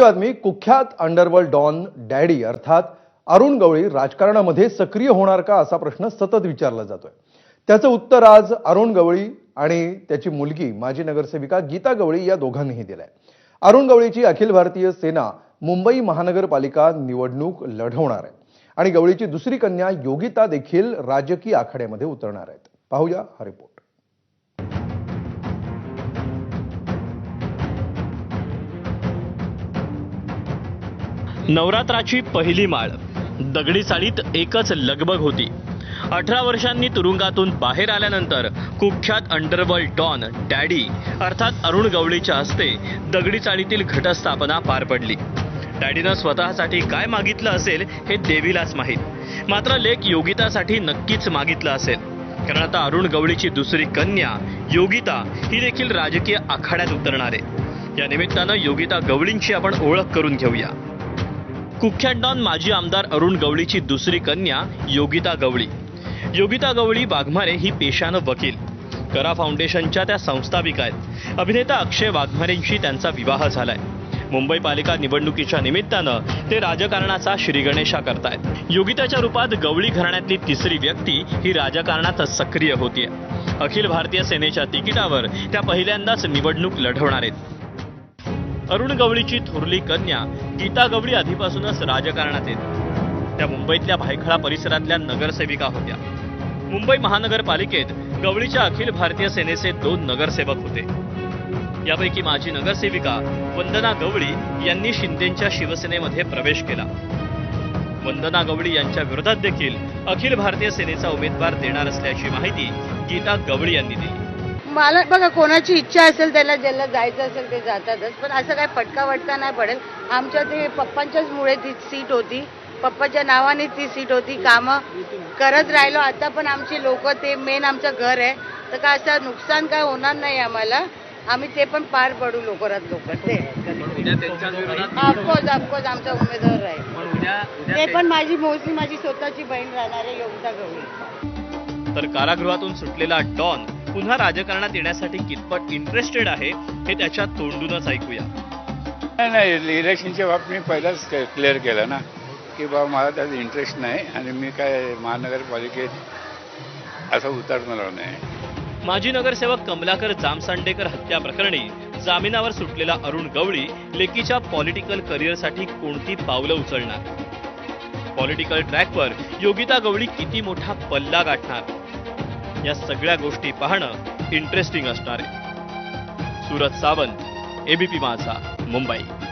बातमी कुख्यात underworld don daddy अर्थात अरुण गवळी राजकारणामध्ये सक्रिय होणार का असा प्रश्न सतत विचारला जातोय. त्याचं उत्तर आज अरुण गवळी आणि त्याची मुलगी माजी नगरसेविका गीता गवळी या दोघांनीही दिलंय. अरुण गवळीची अखिल भारतीय सेना मुंबई महानगरपालिका निवडणूक लढवणार आहे आणि गवळीची दुसरी कन्या योगिता देखील राजकीय आखाड्यामध्ये उतरणार आहेत. पाहूया हा रिपोर्ट नवरात्राची पहिली माळ. दगडी चाळीत एकच लगबग होती. अठरा वर्षांनी तुरुंगातून बाहेर आल्यानंतर कुख्यात अंडरवर्ल्ड डॉन डॅडी अर्थात अरुण गवळीच्या हस्ते दगडी चाळीतील घटस्थापना पार पडली. डॅडीनं स्वतःसाठी काय मागितलं असेल हे देवीलाच माहीत. मात्र लेख योगितासाठी नक्कीच मागितलं असेल. कारण आता अरुण गवळीची दुसरी कन्या योगिता ही देखील राजकीय आखाड्यात उतरणार आहे. या निमित्तानं योगिता गवळींची आपण ओळख करून घेऊया. कुख्यात डॉन माजी आमदार अरुण गवळीची दुसरी कन्या योगिता गवळी. योगिता गवळी वाघमारे ही पेशानं वकील. करा फाउंडेशनच्या त्या संस्थापिका आहेत. अभिनेता अक्षय वाघमारेंशी त्यांचा विवाह झालाय. मुंबई पालिका निवडणुकीच्या निमित्तानं ते राजकारणाचा श्रीगणेशा करतायत. योगिताच्या रूपात गवळी घराण्यातली तिसरी व्यक्ती ही राजकारणात सक्रिय होतीये. अखिल भारतीय सेनेच्या तिकिटावर त्या पहिल्यांदाच निवडणूक लढवणार आहेत. अरुण गवळीची थोरली कन्या गीता गवळी आधीपासूनच राजकारणात येत. त्या मुंबईतल्या भायखळा परिसरातल्या नगरसेविका होत्या. मुंबई महानगरपालिकेत गवळीच्या अखिल भारतीय सेनेचे दोन नगरसेवक होते. यापैकी माजी नगरसेविका वंदना गवळी यांनी शिंदेच्या शिवसेनेमध्ये प्रवेश केला. वंदना गवळी यांच्या विरोधात देखील अखिल भारतीय सेनेचा उमेदवार देणार असल्याची माहिती गीता गवळी यांनी दिली. मला बघा कोणाची इच्छा असेल त्याला ज्याला जायचं असेल ते जातातच. पण असं काय फटका वटका नाही पडेल. आमच्या ते पप्पांच्याच मुळे ती सीट होती. पप्पाच्या नावाने ती सीट होती. कामं करत राहिलो. आता पण आमची लोक ते मेन आमचं घर आहे. तर काय असं नुकसान काय होणार नाही आम्हाला. आम्ही ते पण पार पडू लवकरात लवकर. ते. ऑफकोर्स ऑफकोर्स आमचा उमेदवार आहे. ते पण माझी मोस्टली माझी स्वतःची बहीण राहणार आहे योगिता गवळी. तर कारागृहातून सुटलेला डॉन पुन्हा राजकारणात येण्यासाठी कितपत इंटरेस्टेड आहे हे त्याच्या तोंडूनच ऐकूया. नाही नाही इलेक्शनच्या बाबतीत मी पहिलाच क्लिअर केलं ना की बाबा मला त्यात इंटरेस्ट नाही आणि मी काय महानगरपालिकेत असं उतरणार नाही. माजी नगरसेवक कमलाकर जामसांडेकर हत्या प्रकरणी जामिनावर सुटलेला अरुण गवळी लेकीच्या पॉलिटिकल करिअरसाठी कोणती पावलं उचलणार? पॉलिटिकल ट्रॅकवर योगिता गवळी किती मोठा पल्ला गाठणार? या सगळ्या गोष्टी पाहणं इंटरेस्टिंग असणार आहे. सुरत सावंत एबीपी माझा मुंबई.